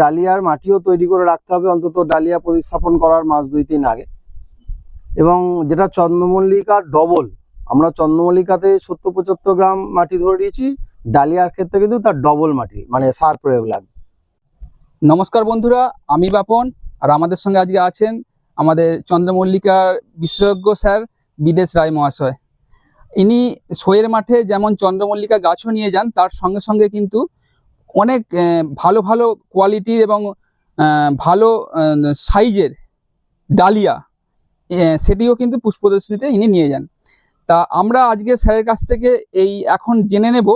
ডালিয়ার মাটিও তৈরি করে রাখতে হবে। অন্তত ডালিয়া প্রতিস্থাপন করার মাস দুই তিন আগে। এবং যেটা চন্দ্রমল্লিকার ডবল, আমরা চন্দ্রমল্লিকাতে সত্তর পঁচাত্তর গ্রাম মাটি ধরে নিয়েছি। ডালিয়ার ক্ষেত্রে কিন্তু তার ডবল মাটি মানে সার প্রয়োগ লাগবে। নমস্কার বন্ধুরা, আমি বাপন, আর আমাদের সঙ্গে আজকে আছেন আমাদের চন্দ্রমল্লিকার বিশেষজ্ঞ স্যার বিদেশ রায় মহাশয়। ইনি শোয়ের মাঠে যেমন চন্দ্রমল্লিকা গাছও নিয়ে যান, তার সঙ্গে সঙ্গে কিন্তু অনেক ভালো ভালো কোয়ালিটির এবং ভালো সাইজের ডালিয়া সেটিও কিন্তু পুষ্প প্রদর্শনীতে ইনি নিয়ে যান। তা আমরা আজকে স্যারের কাছ থেকে এই এখন জেনে নেব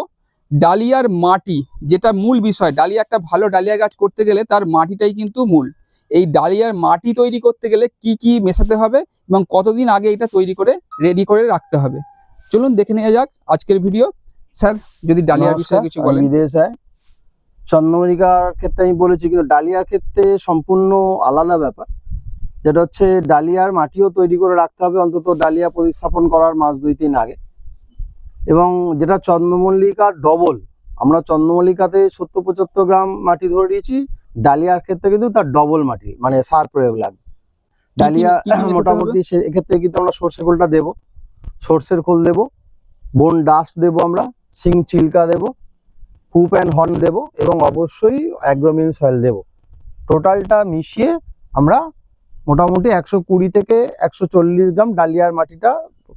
ডালিয়ার মাটি যেটা মূল বিষয়। ডালিয়া একটা ভালো ডালিয়া গাছ করতে গেলে তার মাটিটাই কিন্তু মূল। এই ডালিয়ার মাটি তৈরি করতে গেলে কি কি মেশাতে হবে এবং কতদিন আগে এটা তৈরি করে রেডি করে রাখতে হবে? চলুন দেখে নেওয়া যাক আজকের ভিডিও স্যার যদি ডালিয়ার বিষয়ে কিছু বলেন। রায় চন্দ্রমল্লিকার ক্ষেত্রে আমি বলেছি কিন্তু ডালিয়ার ক্ষেত্রে সম্পূর্ণ আলাদা ব্যাপার। যেটা হচ্ছে ডালিয়ার মাটিও তৈরি করে রাখতে হবে অন্তত ডালিয়া প্রতিস্থাপন করার মাস দুই তিন আগে। এবং যেটা চন্দ্রমল্লিকার ডবল আমরা চন্দ্রমল্লিকাতে সত্তর পঁচাত্তর গ্রাম মাটি ধরে নিয়েছি ডালিয়ার ক্ষেত্রে কিন্তু তার ডবল মাটি মানে সার প্রয়োগ লাগবে। ডালিয়া? মোটামুটি সে এক্ষেত্রে কিন্তু আমরা সর্ষে খোলটা দেবো। সর্ষের খোল দেবো বোন ডাস্ট দেবো আমরা সিং চিল্কা দেবো হুপ অ্যান্ড হর্ন দেবো এবং অবশ্যই অ্যাগ্রোমিন সয়েল দেবো। টোটালটা মিশিয়ে আমরা মোটামুটি একশো কুড়ি থেকে একশো চল্লিশ গ্রাম ডালিয়ার মাটিটা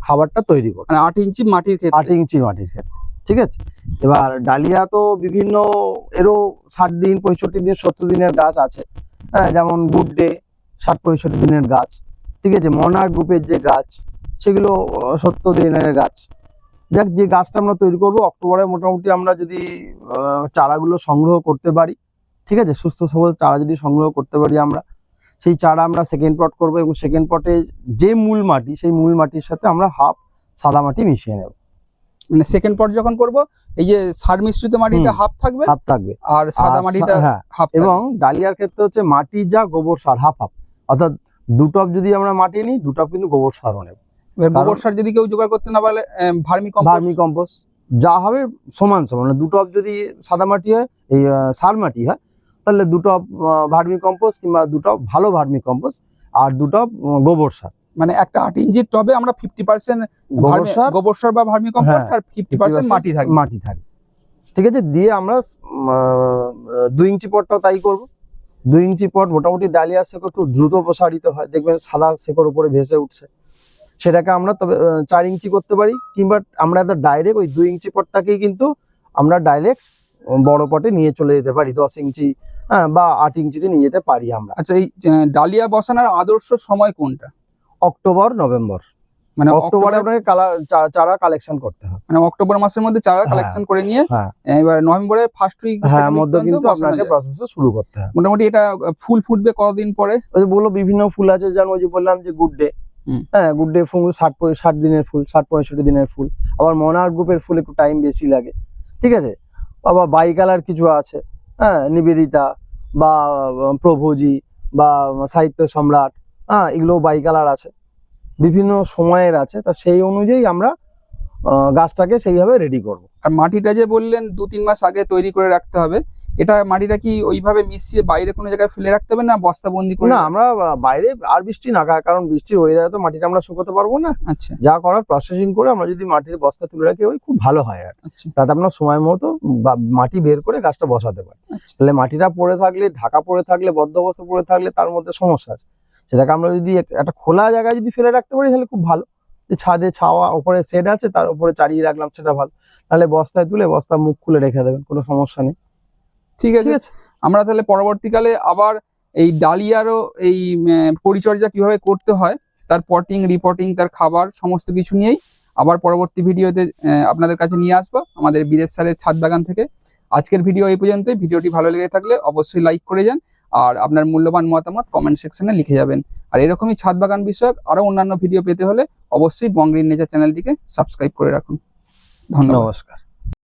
খাবারটা তৈরি করব। মানে আট ইঞ্চি মাটির ক্ষেত্রে? আট ইঞ্চি মাটির ক্ষেত্রে ঠিক আছে? এবার ডালিয়া তো বিভিন্ন এরও ষাট দিন পঁয়ষট্টি দিন সত্তর দিনের গাছ আছে। হ্যাঁ যেমন গুড ডে ষাট পঁয়ষট্টি দিনের গাছ ঠিক আছে? মনার গ্রুপের যে গাছ সেগুলো সত্তর দিনের গাছ। দেখ যে গাছটা আমরা তৈরি করব অক্টোবরে মোটামুটি আমরা যদি চারাগুলো সংগ্রহ করতে পারি ঠিক আছে? সুস্থ সবল চারা যদি সংগ্রহ করতে পারি আমরা সেই চারা আমরা সেকেন্ড পট করব এবং সেকেন্ড পটে যে মূল মাটি সেই মূল মাটির সাথে আমরা হাফ সাদা মাটি মিশিয়ে নেব। মানে সেকেন্ড পট যখন করব এই যে সার মিশ্রিত মাটিটা হাফ থাকবে? হাফ থাকবে। আর সাদা মাটিটা হ্যাঁ। হাফ এবং ডালিয়ার ক্ষেত্রে হচ্ছে মাটি যা গোবর সার হাফ হাফ অর্থাৎ দু টপ যদি আমরা মাটি নিই দুটপ কিন্তু গোবর সারও নেব। গোবর সার যদি কেউ জোগাড় করতে না পারলে ভার্মি ভার্মি কম্পোস্ট। যা হবে সমান সমান। মানে যদি সাদা মাটি হয় এই সার মাটি হয় তাহলে দু টপ ভার্মি কম্পোস্ট কিংবা দু টপ ভালো ভার্মি কম্পোস্ট আর দু টপ আহ, গোবর সার। মানে একটা আট ইঞ্চির টবে আমরা ফিফটি পার্সেন্ট গোবর সার গোবর সার বা ভার্মি কম্পোস্ট হ্যাঁ, আর ফিফটি পার্সেন্ট মাটি থাকবে মাটি থাকে। ঠিক আছে? দিয়ে আমরা দুই ইঞ্চি পটটাও তাই করব। দুই ইঞ্চি পট মোটামুটি ডালিয়া শেকড় খুব দ্রুত প্রসারিত হয়। দেখবেন সাদা শেকড় উপরে ভেসে উঠছে। সেটাকে আমরা তবে চার ইঞ্চি করতে পারি কিংবা আমরা ডাইরেক্ট ওই দুই ইঞ্চি পটটাকেই কিন্তু আমরা ডাইরেক্ট বড় পটে নিয়ে চলে যেতে পারি দশ ইঞ্চি হ্যাঁ বা আট ইঞ্চিতে নিয়ে যেতে পারি আমরা। আচ্ছা এই ডালিয়া বসানোর আদর্শ সময় কোনটা? October November. মানে অক্টোবরে আপনাকে চারা কালেকশন করতে হবে। মানে অক্টোবর মাসের মধ্যে চারা হ্যাঁ, কালেকশন করে নিয়ে হ্যাঁ। এবার নভেম্বরের ফার্স্ট উইক হ্যাঁ মধ্যে কিন্তু আপনাকে প্রসেস শুরু করতে হবে। মোটামুটি এটা ফুল ফুটবে কতদিন পরে? ওই যে বলল বিভিন্ন ফুল আছে যেমন ওই যে বললাম যে গুড ডে। হ্যাঁ গুড ডে ফুল, ষাট ষাট দিনের ফুল, ষাট পঁয়ষট্টি দিনের ফুল। আবার মনার গ্রুপের ফুল একটু টাইম বেশি লাগে। ঠিক আছে? আবার বাই কালার কিছু আছে হ্যাঁ নিবেদিতা বা প্রভুজি বা, সাহিত্য সম্রাট হ্যাঁ এগুলো বাই কালার আছে। বিভিন্ন সময়ের আছে, তা সেই অনুযায়ী আমরা গাছটাকে সেইভাবে রেডি করব। আর মাটিটা যে বললেন দু তিন মাস আগে তৈরি করে রাখতে হবে। এটা মাটিটা কি ওইভাবে মিশিয়ে বাইরে কোনো জায়গায় ফেলে রাখতে হবে না বস্তা বন্দি করে না আমরা বাইরে আর বৃষ্টি না কারণ বৃষ্টির ওয়েদারে তো মাটিটা আমরা শুকোতে পারব না। আচ্ছা। যা করার প্রসেসিং করে আমরা যদি মাটিতে বস্তা তুলে রাখি ওই খুব ভালো হয় আর। আচ্ছা। তাতে আপনার সময় মতো মাটি বের করে গাছটা বসাতে পারি। আচ্ছা। তাহলে মাটিটা পড়ে থাকলে ঢাকা পড়ে থাকলে বদ্ধ অবস্থা পড়ে থাকলে তার মধ্যে সমস্যা আছে। সেটাকে আমরা যদি একটা খোলা জায়গায় যদি ফেলে রাখতে পারি তাহলে খুব ভালো। যে ছাদে ছাওয়া, ওপরে সেট আছে, তার উপরে চারিয়ে রাখলাম, সেটা ভালো। তাহলে বস্তায় তুলে বস্তা মুখ খুলে রেখে দেবেন, কোনো সমস্যা নেই। ঠিক আছে? আমরা তাহলে পরবর্তীকালে আবার এই ডালিয়ারও এই পরিচর্যা কীভাবে করতে হয়, তার পটিং রিপোর্টিং তার খাবার, সমস্ত কিছু নিয়েই আবার পরবর্তী ভিডিওতে আপনাদের কাছে নিয়ে আসব আমাদের বিদেশ স্যারের ছাদ বাগান থেকে। আজকের ভিডিও এই পর্যন্তই। ভিডিওটি ভালো লেগে থাকলে অবশ্যই লাইক করে যান আর আপনার মূল্যবান মতামত কমেন্ট সেকশনে লিখে যাবেন। আর এরকমই ছাদ বাগান বিষয়ক আরও অন্যান্য ভিডিও পেতে হলে অবশ্যই বঙ্গ্রিন নেচার চ্যানেলটিকে সাবস্ক্রাইব করে রাখুন। ধন্যবাদ। নমস্কার।